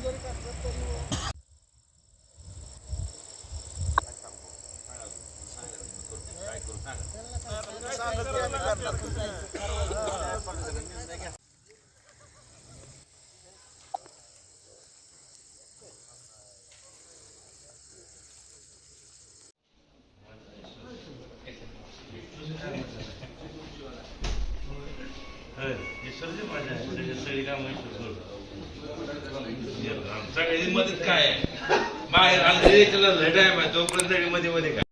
Hey, you should have been my dad. You should have been my dad. मदत काय आहे बाहेर आले त्याला लढाय माहिती तोपर्यंत मध्ये मध्ये काय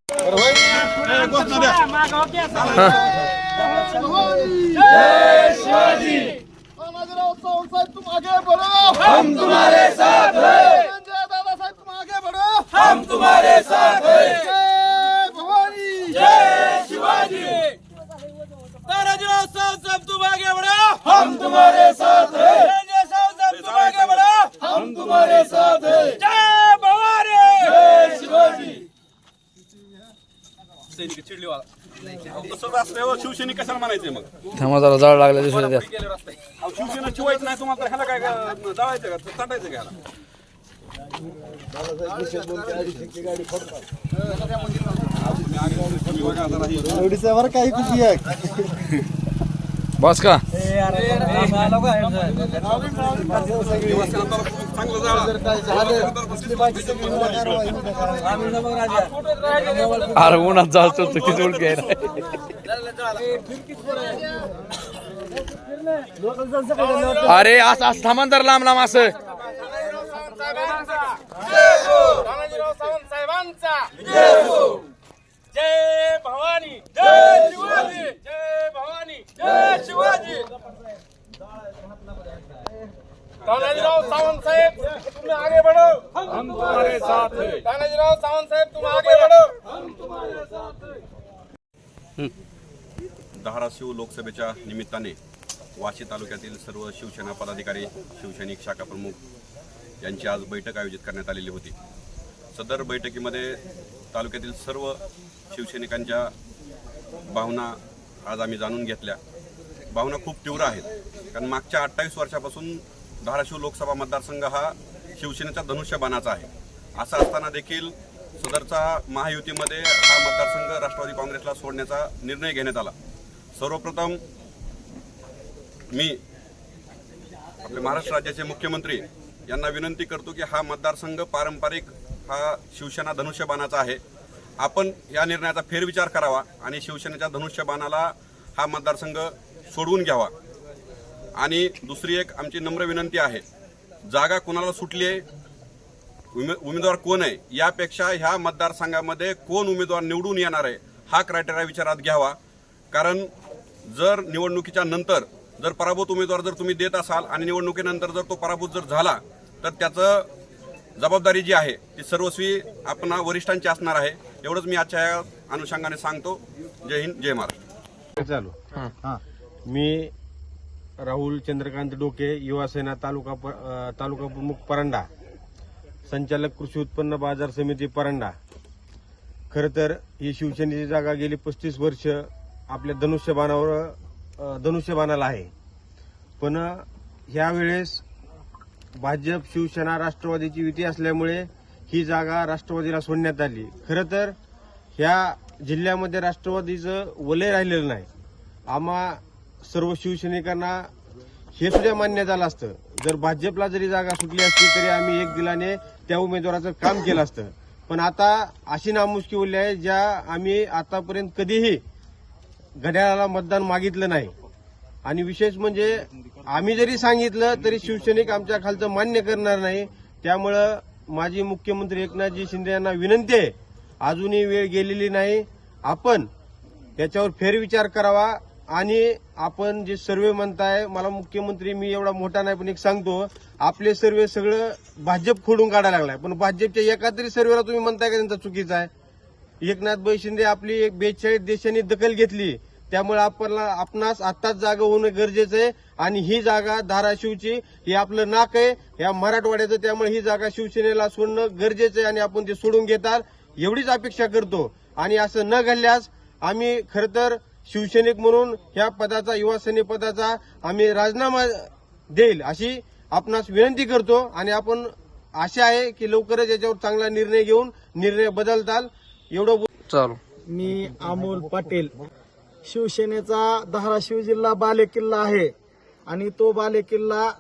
साहेब तुम आगे बढ़ो हम तुम्हारे साथ हैं दादा साहेब तुम आगे बढ़ो हम तुम्हारे साथ हैं जय भवानी जय शिवाजी तानाजीराव साहेब तुम आगे बढ़ो हम तुम्हारे साथ हैं संजय सावंत साहेब तुम आगे बढ़ो हम तुम्हारे साथ हैं। जय भवानी जय शिवाजी। सैनिक चिडलीवाला तसंच असतं हो, शिवसेने कशाला म्हणायचे मग? थांबा जरा जाळ लागल्या दिसू द्या. गेले रस्ते अहो, शिवसेना चिवायचं नाही तुम्हाला तर ह्याला काय का- जाळायचं का? चाटायचं का ह्याला? एवढीच्यावर काही खुशी आहे? बस का? अरे उन्हात जाळ चलतो किती उलटी अरे असं असं थांबन तर लांब लांब असं. जय भवानी जय शिवाजी जय भवानी जय शिवाजी तानाजीराव सावंत साहेब तुम्ही आगे बढ़ो हम तुम्हारे साथ हैं तानाजीराव सावंत साहेब तुम आगे बढ़ो धाराशिव लोकसभेच्या निमित्ताने वाशी तालुक्यातील सर्व शिवसेना पदाधिकारी शिवसैनिक शाखा प्रमुख यांची आज बैठक आयोजित करण्यात आलेली होती. सदर बैठकीमध्ये तालुक्यातील सर्व शिवसैनिकांच्या भावना आज आम्ही जाणून घेतल्या. भावना खूप तीव्र आहेत. कारण मागच्या अठ्ठावीस वर्षापासून धाराशिव लोकसभा मतदारसंघ हा शिवसेनेच्या धनुष्यबाणाचा आहे. असं असताना देखील सदरचा महायुतीमध्ये हा मतदारसंघ राष्ट्रवादी काँग्रेसला सोडण्याचा निर्णय घेण्यात आला. सर्वप्रथम मी आपले महाराष्ट्र राज्याचे मुख्यमंत्री यांना विनंती करतो की हा मतदारसंघ पारंपरिक हा शिवसेना धनुष्यबाणाचा आहे. आपण या निर्णयाचा फेरविचार करावा आणि शिवसेनेच्या धनुष्यबाणाला हा मतदारसंघ सोडवून घ्यावा. आणि दुसरी एक आमची नम्र विनंती आहे. जागा कोणाला सुटली आहे? उमे उमेदवार कोण आहे? यापेक्षा ह्या मतदारसंघामध्ये कोण उमेदवार निवडून येणार आहे हा क्रायटेरिया विचारात घ्यावा. कारण जर निवडणुकीच्या नंतर जर पराभूत उमेदवार जर तुम्ही देत असाल आणि निवडणुकीनंतर जर तो पराभूत जर झाला तर त्याचं जबाबदारी जी आहे ती सर्वस्वी आपण वरिष्ठांची असणार आहे. एवढंच मी आजच्या या अनुषंगाने सांगतो. जय हिंद जय महाराष्ट्र. चालू. मी राहुल चंद्रकांत डोके युवा सेना तालुका तालुका प्रमुख परंडा. संचालक कृषी उत्पन्न बाजार समिती परंडा. खरं तर ही शिवसेनेची जागा गेली पस्तीस वर्ष आपल्या धनुष्यबाणावर धनुष्यबाणाला आहे. पण ह्या वेळेस भाजप शिवसेना राष्ट्रवादीची युती असल्यामुळे ही जागा राष्ट्रवादीला सोडण्यात आली. खरं तर ह्या जिल्ह्यामध्ये राष्ट्रवादीचं वलय राहिलेलं नाही. आम्हा सर्व शिवसैनिकांना हे सुद्धा मान्य झालं असतं. जर भाजपला जरी जागा सुटली असती तरी आम्ही एक दिलाने त्या उमेदवाराचं काम केलं असतं. पण आता अशी नामुष्की उरली आहे ज्या आम्ही आतापर्यंत कधीही घड्याळाला मतदान मागितलं नाही. आणि विशेष म्हणजे आम्ही जरी सांगितलं तरी शिवसैनिक आमच्या खालचं मान्य करणार नाही. त्यामुळं माजी मुख्यमंत्री एकनाथजी शिंदे यांना विनंती आहे अजूनही वेळ गेलेली नाही. आपण याच्यावर फेरविचार करावा. आणि आपण जे सर्वे म्हणताय मला मुख्यमंत्री मी एवढा मोठा नाही पण एक सांगतो आपले सर्वे सगळं भाजप खोडून काढायला लागलाय. पण भाजपच्या एका तरी सर्वेला तुम्ही म्हणताय का त्यांचा चुकीचा आहे? एकनाथ भाई शिंदे आपली एक बेचाळीस देशांनी दखल घेतली. त्यामुळे आपल्याला आपणास आत्ताच जागा होणं गरजेचं आहे. आणि ही जागा धाराशिवची हे आपलं नाक आहे. या मराठवाड्याचं त्यामुळे ही जागा शिवसेनेला सोडणं गरजेचं आहे आणि आपण ते सोडून घेतात एवढीच अपेक्षा करतो. आणि असं न घडल्यास आम्ही खरं तर शिवसैनिक म्हणून ह्या पदाचा युवा सैनिक पदाचा आम्ही राजीनामा देईल अशी आपणास विनंती करतो आणि आपण आशा आहे की लवकरच याच्यावर चांगला निर्णय घेऊन निर्णय बदलताल. एवढं बोल- चालू. मी अमोल पाटील. शिवसेनेचा धाराशिव जिल्हा बालेकिल्ला आहे आणि तो बालेकिल्ला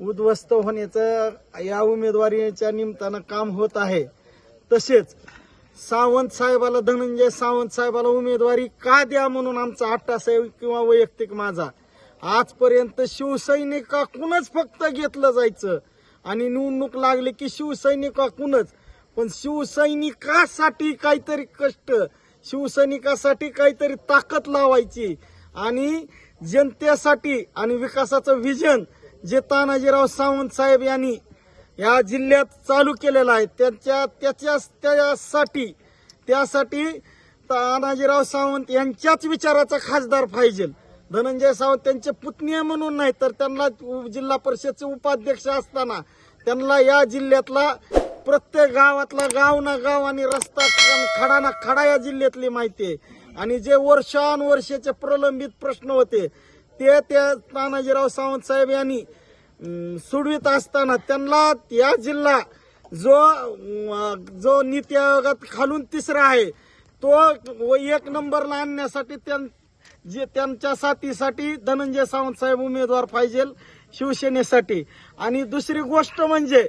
उद्ध्वस्त होण्याचं या उमेदवारीच्या निमित्तानं काम होत आहे. तसेच सावंत साहेबाला धनंजय सावंत साहेबाला उमेदवारी का द्या म्हणून आमचा अट्टासाहेब किंवा वैयक्तिक माझा? आजपर्यंत शिवसैनिकाकूनच फक्त घेतलं जायचं? आणि निवडणूक लागली की शिवसैनिकाकूनच पण शिवसैनिकासाठी काहीतरी कष्ट शिवसैनिकासाठी काहीतरी ताकद लावायची. आणि जनतेसाठी आणि विकासाचं विजन जे तानाजीराव सावंत साहेब यांनी या जिल्ह्यात चालू केलेलं आहे. त्यांच्या त्याच्या त्यासाठी त्यासाठी तानाजीराव सावंत यांच्याच विचाराचा खासदार पाहिजे. धनंजय सावंत त्यांचे पुतणी म्हणून नाही तर त्यांना जिल्हा परिषदचे उपाध्यक्ष असताना त्यांना या जिल्ह्यातला प्रत्येक गावातला गाव ना गाव आणि रस्ता खडा ना खडा या जिल्ह्यातली माहिती आहे. आणि जे वर्षानुवर्षाचे प्रलंबित प्रश्न होते ते त्या तानाजीराव सावंत साहेब यांनी सोडवित असताना त्यांना या जिल्हा जो जो नीती आयोगात खालून तिसरा आहे तो व एक नंबरला आणण्यासाठी त्यां जे त्यांच्या साथीसाठी धनंजय सावंत साहेब उमेदवार पाहिजे शिवसेनेसाठी. आणि दुसरी गोष्ट म्हणजे